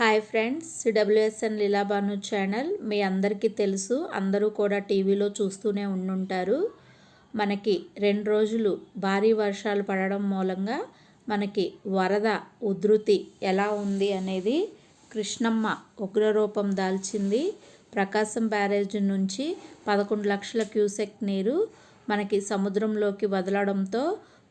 Hi friends CWSN Leelabanu channel. మీ అందరికీ తెలుసు అందరూ కూడా టీవీలో చూస్తూనే ఉండుంటారు. మనకి రెండు రోజులు భారీ వర్షాలు పడడం మూలంగా మనకి వరద ఉధృతి ఎలా ఉంది అనేది కృష్ణమ్మ ఉగ్రరూపం దాల్చింది. ప్రకాశం బ్యారేజ్ నుంచి పదకొండు లక్షల క్యూసెక్ నీరు మనకి సముద్రంలోకి వదలడంతో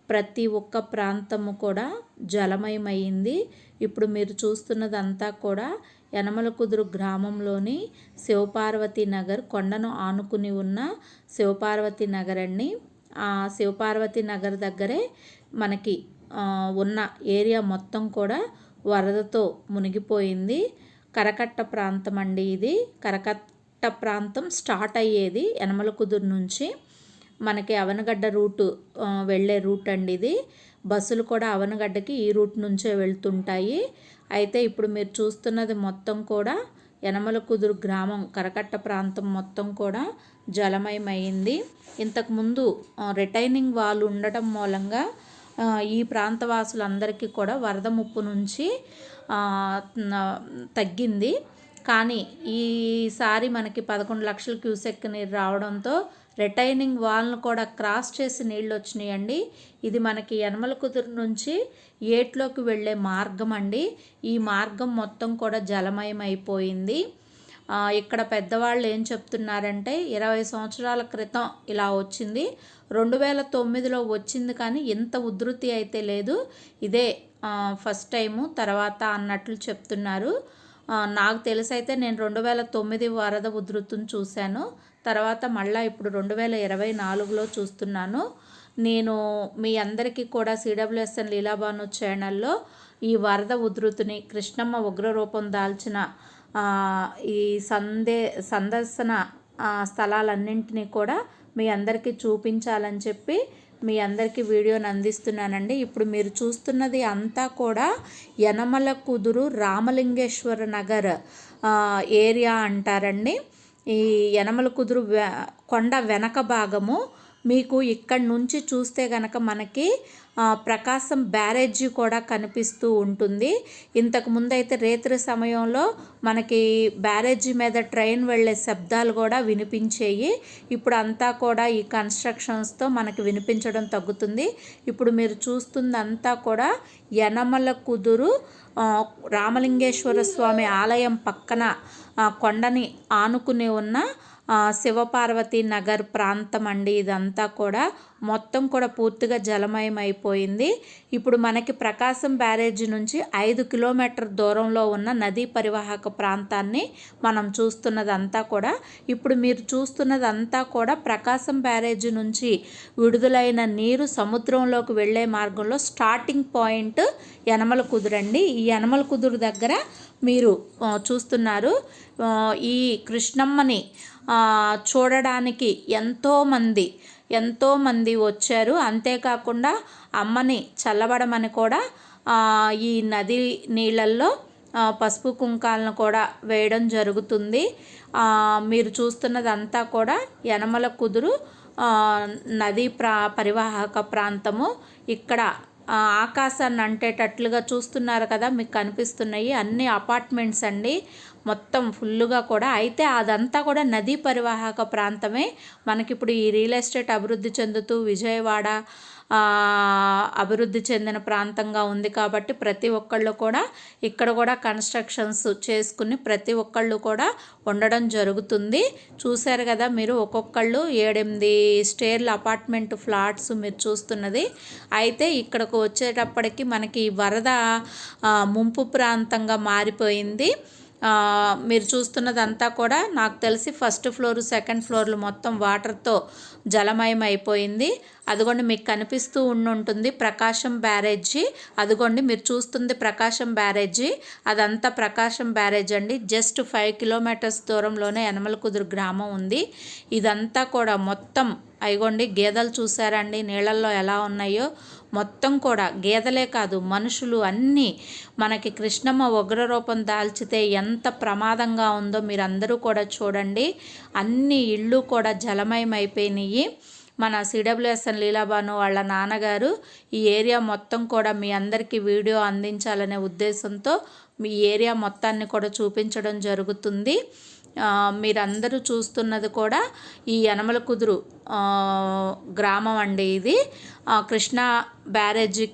ప్రతి ఒక్క ప్రాంతము కూడా జలమయమైంది. ఇప్పుడు మీరు చూస్తున్నదంతా కూడా యనమలకుదురు గ్రామంలోని శివపార్వతి నగర్ కొండను ఆనుకుని ఉన్న శివపార్వతి నగర్ అండి ఆ శివపార్వతి నగర్ దగ్గరే మనకి ఉన్న ఏరియా మొత్తం కూడా వరదతో మునిగిపోయింది. కరకట్ట ప్రాంతం అండి ఇది. కరకట్ట ప్రాంతం స్టార్ట్ అయ్యేది యనమలకుదురు నుంచి. మనకి అవనగడ్డ రూట్ వెళ్ళే రూట్ అండి ఇది. బస్సులు కూడా అవనగడ్డకి ఈ రూట్ నుంచే వెళ్తుంటాయి. అయితే ఇప్పుడు మీరు చూస్తున్నది మొత్తం కూడా యనమల కుదురు గ్రామం కరకట్ట ప్రాంతం మొత్తం కూడా జలమయమైంది ఇంతకుముందు రిటైనింగ్ వాళ్ళు ఉండటం మూలంగా ఈ ప్రాంతవాసులందరికీ కూడా వరద ముప్పు నుంచి తగ్గింది. కానీ ఈసారి మనకి పదకొండు లక్షల క్యూసెక్ నీరు రావడంతో రిటైనింగ్ వాల్ను కూడా క్రాస్ చేసి నీళ్ళు వచ్చినాయండి ఇది మనకి యనమల కుదురు నుంచి ఏట్లోకి వెళ్ళే మార్గం అండి ఈ మార్గం మొత్తం కూడా జలమయం అయిపోయింది ఇక్కడ పెద్దవాళ్ళు ఏం చెప్తున్నారంటే ఇరవై సంవత్సరాల క్రితం ఇలా వచ్చింది. రెండు వేల తొమ్మిదిలో వచ్చింది కానీ ఇంత ఉధృతి అయితే లేదు. ఇదే ఫస్ట్ టైము తర్వాత అన్నట్లు చెప్తున్నారు. నాకు తెలిసి అయితే నేను రెండు వేల తొమ్మిది వరద ఉధృతిని చూశాను. తర్వాత మళ్ళీ ఇప్పుడు రెండు వేల ఇరవై నాలుగులో చూస్తున్నాను. నేను మీ అందరికీ కూడా సిడబ్ల్యూఎస్ఎన్ లీలాబాను ఛానల్లో ఈ వరద ఉధృతిని కృష్ణమ్మ ఉగ్రరూపం దాల్చిన ఈ సందే సందర్శన స్థలాలన్నింటినీ కూడా మీ అందరికీ చూపించాలని చెప్పి మీ అందరికీ వీడియోని అందిస్తున్నానండి ఇప్పుడు మీరు చూస్తున్నది అంతా కూడా యనమల కుదురు రామలింగేశ్వర నగర్ ఏరియా అంటారండి. ఈ యనమల కుదురు వె- కొండ వెనక భాగము మీకు ఇక్కడ నుంచి చూస్తే గనక మనకి ప్రకాశం బ్యారేజీ కూడా కనిపిస్తూ ఉంటుంది. ఇంతకు ముందు అయితే రేత్రి సమయంలో మనకి బ్యారేజీ మీద ట్రైన్ వెళ్ళే శబ్దాలు కూడా వినిపించేవి ఇప్పుడు అంతా కూడా ఈ కన్స్ట్రక్షన్స్తో మనకి వినిపించడం తగ్గుతుంది. ఇప్పుడు మీరు చూస్తుందంతా కూడా యనమల కుదురు రామలింగేశ్వర స్వామి ఆలయం పక్కన కొండని ఆనుకుని ఉన్న శివపార్వతి నగర్ ప్రాంతం అండి ఇదంతా కూడా. మొత్తం కూడా పూర్తిగా జలమయం అయిపోయింది ఇప్పుడు మనకి ప్రకాశం బ్యారేజ్ నుంచి ఐదు కిలోమీటర్ దూరంలో ఉన్న నదీ పరివాహక ప్రాంతాన్ని మనం చూస్తున్నదంతా కూడా ఇప్పుడు మీరు చూస్తున్నదంతా కూడా ప్రకాశం బ్యారేజ్ నుంచి విడుదలైన నీరు సముద్రంలోకి వెళ్ళే మార్గంలో స్టార్టింగ్ పాయింట్ యనమల కుదురండి ఈ యనమల కుదురు దగ్గర మీరు చూస్తున్నారు ఈ కృష్ణమ్మని చూడడానికి ఎంతోమంది ఎంతోమంది వచ్చారు. అంతేకాకుండా అమ్మని చల్లబడమని కూడా ఈ నది నీళ్ళల్లో పసుపు కుంకాలను కూడా వేయడం జరుగుతుంది. మీరు చూస్తున్నదంతా కూడా యనమల కుదురు నదీ ప్రా పరివాహక ప్రాంతము. ఇక్కడ ఆకాశాన్ని అంటేటట్లుగా చూస్తున్నారు కదా మీకు కనిపిస్తున్నాయి అన్ని అపార్ట్మెంట్స్ అండి. మొత్తం ఫుల్లుగా కూడా. అయితే అదంతా కూడా నదీ పరివాహక ప్రాంతమే. మనకిప్పుడు ఈ రియల్ ఎస్టేట్ అభివృద్ధి చెందుతూ విజయవాడ అభివృద్ధి చెందిన ప్రాంతంగా ఉంది కాబట్టి ప్రతి ఒక్కళ్ళు కూడా ఇక్కడ కూడా కన్స్ట్రక్షన్స్ చేసుకుని ప్రతి ఒక్కళ్ళు కూడా ఉండడం జరుగుతుంది. చూశారు కదా మీరు ఒక్కొక్కళ్ళు ఏడెనిమిది స్టేర్ల అపార్ట్మెంట్ ఫ్లాట్స్ మీరు చూస్తున్నది. అయితే ఇక్కడకు వచ్చేటప్పటికి మనకి ఈ వరద ముంపు ప్రాంతంగా మారిపోయింది. మీరు చూస్తున్నదంతా కూడా నాకు తెలిసి ఫస్ట్ ఫ్లోర్ సెకండ్ ఫ్లోర్లు మొత్తం వాటర్తో జలమయం అయిపోయింది అదిగోండి మీకు కనిపిస్తూ ఉండుంటుంది ప్రకాశం బ్యారేజీ. అదిగోండి మీరు చూస్తుంది ప్రకాశం బ్యారేజీ. అదంతా ప్రకాశం బ్యారేజ్ అండి. జస్ట్ ఫైవ్ కిలోమీటర్స్ దూరంలోనే యనమల కుదురు గ్రామం ఉంది. ఇదంతా కూడా మొత్తం అయిగోండి గేదెలు చూసారండి నీళ్ళల్లో ఎలా ఉన్నాయో. మొత్తం కూడా గేదెలే కాదు మనుషులు అన్నీ మనకి కృష్ణమ్మ ఉగ్రరూపం దాల్చితే ఎంత ప్రమాదంగా ఉందో మీరందరూ కూడా చూడండి. అన్ని ఇళ్ళు కూడా జలమయం అయిపోయినాయి మన సిడబ్ల్యూఎస్ఎన్ లీలాబాను వాళ్ళ నాన్నగారు ఈ ఏరియా మొత్తం కూడా మీ అందరికీ వీడియో అందించాలనే ఉద్దేశంతో మీ ఏరియా మొత్తాన్ని కూడా చూపించడం జరుగుతుంది. మీరందరూ చూస్తున్నది కూడా ఈ యనమల కుదురు గ్రామం అండి ఇది. కృష్ణా బ్యారేజీ